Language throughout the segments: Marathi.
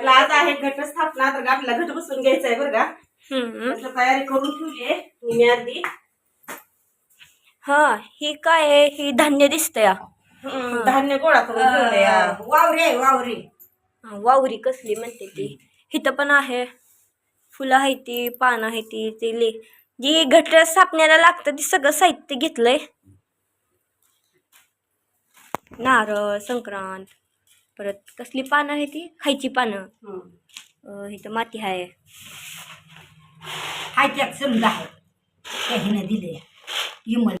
चला आज आहे घटस्थापना तर आपल्याला घट बसून घ्यायचा आहे बरं का? तयारी करून ठेवली आहे मी आधी. हा ही काय आहे? ही धान्य दिसतंय धान्य गोळा करून ठेवलंय. वावरे आहे, वावरे. वावरी कसली म्हणते ती? इथं पण आहे. फुलं आहे ती पानं आहे ती ते ले जी घट स्थापण्याला लागतं ती सगळं साहित्य घेतलंय. नारळ संक्रांत. परत कसली पानं आहे ती? खायची पानं. अं, इथं माती आहे हाय त्यात समजा आहे. त्या हिनं दिले इमल.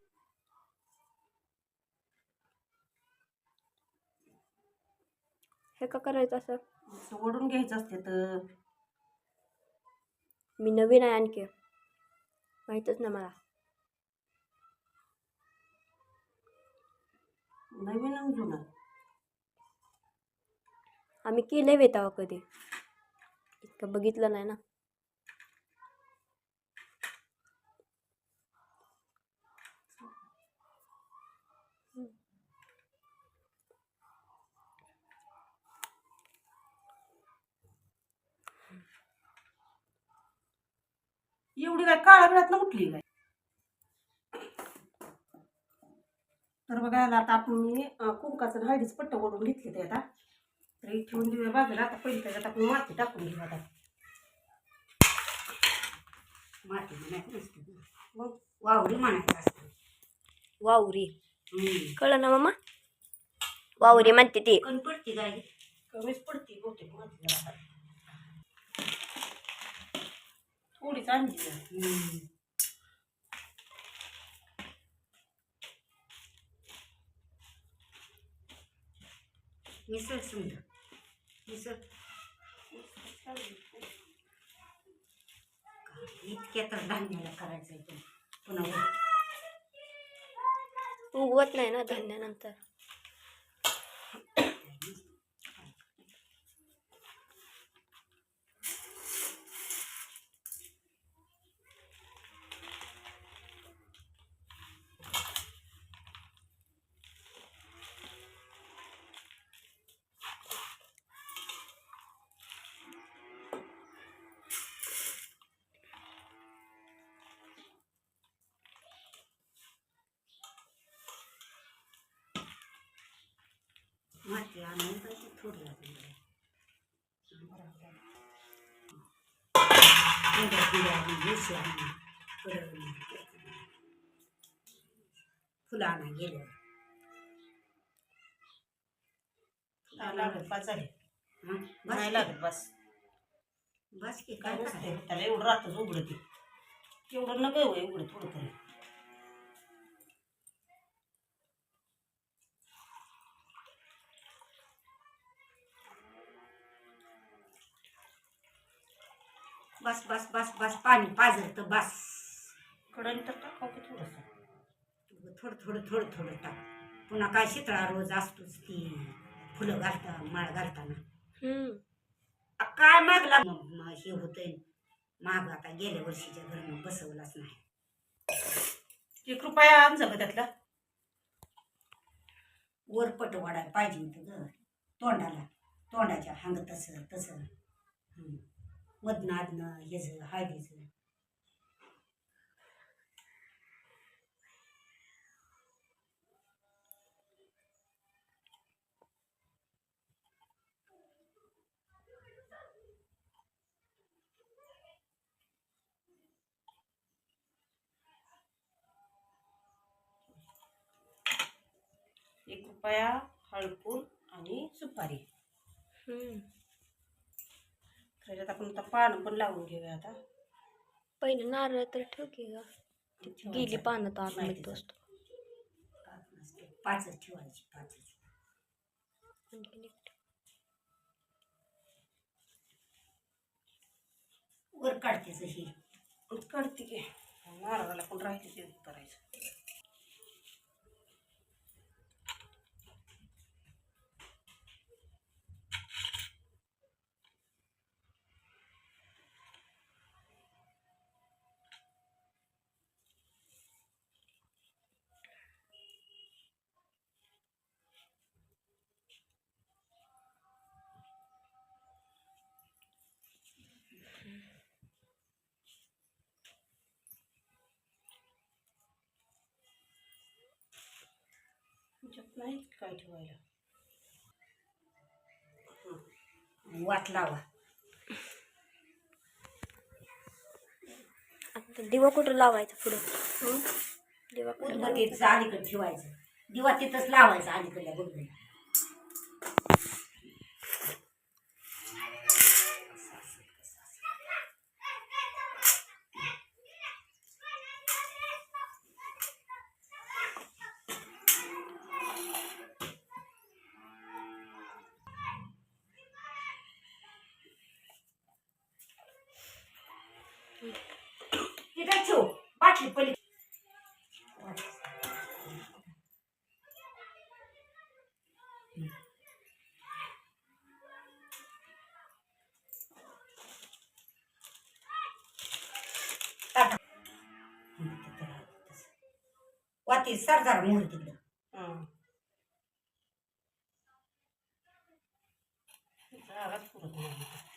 हे का करायचं असं? असं ओढून घ्यायचं असते तर. मी नवीन आहे आणखी. माहीतच ना मला. नवीन आणि जुनं. आम्ही केले वेतावा कधी. इतकं बघितलं नाही ना. एवढी काय काळा वेळात उठली काय? तर बघायला आता आपण मी कुंकाचं हळदीच पट्ट ओढून घेतले ते आता. तर हे ठेवून देऊया बाजूला आता पहिले त्याच्यात आपण माती टाकून घेऊ आता माती म्हणायचं नसतं ना. मग वावरी म्हणायचं असतं वावरी हम्म. कळलं ना मामा वावरी म्हणते ती कमी पडते काय कमीच पडते बहुतेक माती जरा. थोडीच आणली आहे. हम्म. मिसळ समजा मिसळ इतक्या तर धान्याला करायचं आहे पुन्हा उगवत नाही ना धान्यानंतर. फुलं आणा गेलं लागत बस झाले? बस नाही की- लागत बस. बस की काय नसते? त्याला एवढं राहतच उघडते एवढं नका एवढं थोडं तरी. बस बस बस बस पाणी पाजर तर बस. कढई तर टाकावं की थोडंसं? थोडं थोडं थोडं थोडं टाक. पुन्हा काय शितळा रोज असतोच ती. फुलं घालता माळ घालताना. काय मागला? हे होतंय. माग आता गेल्या वर्षीच्या घरनं बसवलाच नाही. की कृपया आण सगळं त्यातला. वरपट वाढायला पाहिजे होतं ग. तोंडाला. तोंडाच्या हांग तसं तसं. मधनं आधनं ह्याचं हळदीचं. एक रुपया हळकून आणि सुपारी. त्याच्यात आपण आता पान पण लावून घेऊया आता पहिलं नारळ तर ठेव की ग गेली पानं तर आतमध्ये माहितीच. असतो. पाचच ठेवायची पाचच आणखीन एक ठेव. वर काढतेच ही काढते की नारळाला पण राहते ते करायचं नाही काय ठेवायला? वाट लावा. आता दिवा कुठं लावायचा पुढं? दिवा कुठं उदबत्तीचं अलीकडे ठेवायचं. दिवा तिथंच लावायचा अलीकडल्या गुडगुल्या तिथं ठेव बाटली पली. वाती सर जरा मोहर तिकडं पुरत नाही.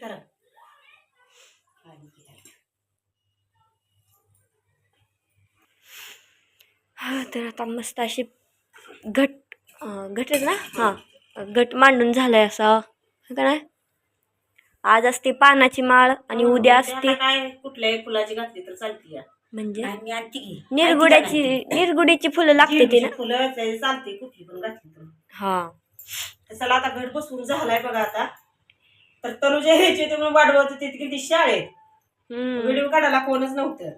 तिथं. हा तर आता मस्त अशी घट घट ना? हां घट मांडून झालाय असा. है का नाही? आज असते पानाची माळ आणि उद्या आता असते काय? कुठल्याही फुलाची घातली तर चालती म्हणजे. निरगुड्याची निरगुडीची फुलं लागते ते ना? फुलं चालते कुठली पण घातली तर. हा. चला आता घट बसून झालाय बघा आता. तर तनुजा ह्याचे ते म्हणून वाढवत होते किती शाळेत हम्म. व्हिडिओ काढायला कोणच नव्हतं.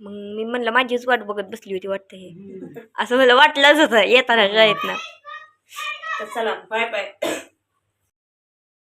मग मी म्हणलं माझीच वाट बघत बसली होती वाटतं हे. असं मला वाटलंच होतं येताना शाळेत ना तर चला बाय बाय